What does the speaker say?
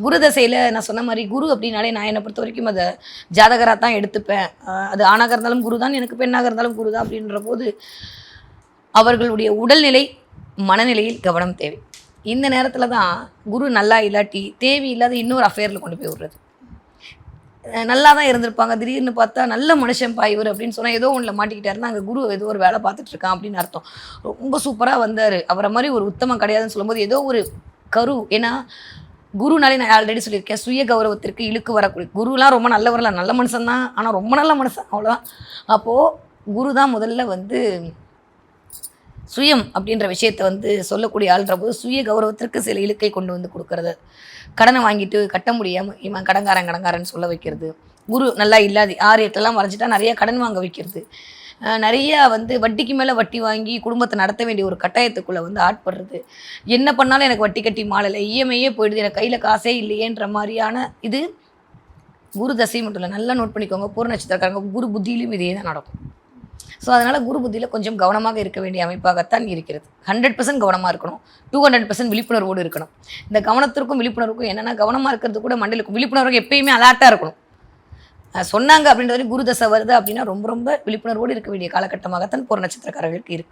குரு தசையில் நான் சொன்ன மாதிரி குரு அப்படின்னாலே நான் என்னை பொறுத்த வரைக்கும் அதை ஜாதகராக தான் எடுத்துப்பேன். அது ஆணாக இருந்தாலும் குரு தான் எனக்கு பெண்ணாக இருந்தாலும் குரு தான் அப்படின்ற போது அவர்களுடைய உடல்நிலை மனநிலையில் கவனம் தேவை. இந்த நேரத்தில் தான் குரு நல்லா இல்லாட்டி தேவையில்லாத இன்னொரு அஃபேரில் கொண்டு போய் விடுறது. நல்லா தான் இருந்திருப்பாங்க. திடீர்னு பார்த்தா நல்ல மனுஷன் இவர் அப்படின்னு சொன்னால் ஏதோ ஒன்றில் மாட்டிக்கிட்டாருன்னா அங்கே குரு ஏதோ ஒரு வேலை பார்த்துட்டு இருக்கான் அப்படின்னு அர்த்தம். ரொம்ப சூப்பராக வந்தார். அவரை மாதிரி ஒரு உத்தமம் கிடையாதுன்னு சொல்லும்போது ஏதோ ஒரு கரு. ஏன்னா குருனாலே நான் ஆல்ரெடி சொல்லியிருக்கேன். சுய கௌரவத்திற்கு இழுக்கு வரக்கூடிய குருலாம் ரொம்ப நல்லவரில் நல்ல மனுஷன் தான் ஆனால் ரொம்ப நல்ல மனுஷன் அவ்வளோதான் அப்போது குரு தான் முதல்ல வந்து சுயம் அப்படின்ற விஷயத்தை வந்து சொல்லக்கூடிய ஆள்ன்ற போது சுய கௌரவத்திற்கு சில இழுக்கை கொண்டு வந்து கொடுக்கறது. கடனை வாங்கிட்டு கட்ட முடியாமல் இவன் கடங்காரன் கடங்காரன் சொல்ல வைக்கிறது. குரு நல்லா இல்லாது ஆறு எட்டெல்லாம் வரைஞ்சிட்டா நிறைய கடன் வாங்க வைக்கிறது. நிறையா வந்து வட்டிக்கு மேலே வட்டி வாங்கி குடும்பத்தை நடத்த வேண்டிய ஒரு கட்டாயத்துக்குள்ளே வந்து ஆட்படுறது. என்ன பண்ணாலும் எனக்கு வட்டி கட்டி மாறலை. இஎம்ஐயே போயிடுது. எனக்கு கையில் காசே இல்லையேன்ற மாதிரியான இது குரு தசை மட்டும் இல்லை நல்லா நோட் பண்ணிக்கோங்க. பூர நட்சத்திரக்காரங்க குரு புத்தியிலும் இதே தான் நடக்கும். ஸோ அதனால் குரு புத்தியில் கொஞ்சம் கவனமாக இருக்க வேண்டிய அமைப்பாகத்தான் இருக்கிறது. ஹண்ட்ரட் பர்சன்ட் கவனமாக இருக்கணும். டூ ஹண்ட்ரட் பர்சன்ட் விழிப்புணர்வோடு இருக்கணும். இந்த கவனத்திற்கும் விழிப்புணர்வுக்கும் என்னென்னா கவனமாக இருக்கிறது கூட மண்டலுக்கும் விழிப்புணர்வு எப்பயுமே அலர்ட்டாக இருக்கணும். சொன்னாங்க அப்படின்றது குரு தசை வருது அப்படின்னா ரொம்ப ரொம்ப விழிப்புணர்வோடு இருக்க வேண்டிய காலகட்டமாகத்தான் பூர நட்சத்திரக்காரர்களுக்கு இருக்கு.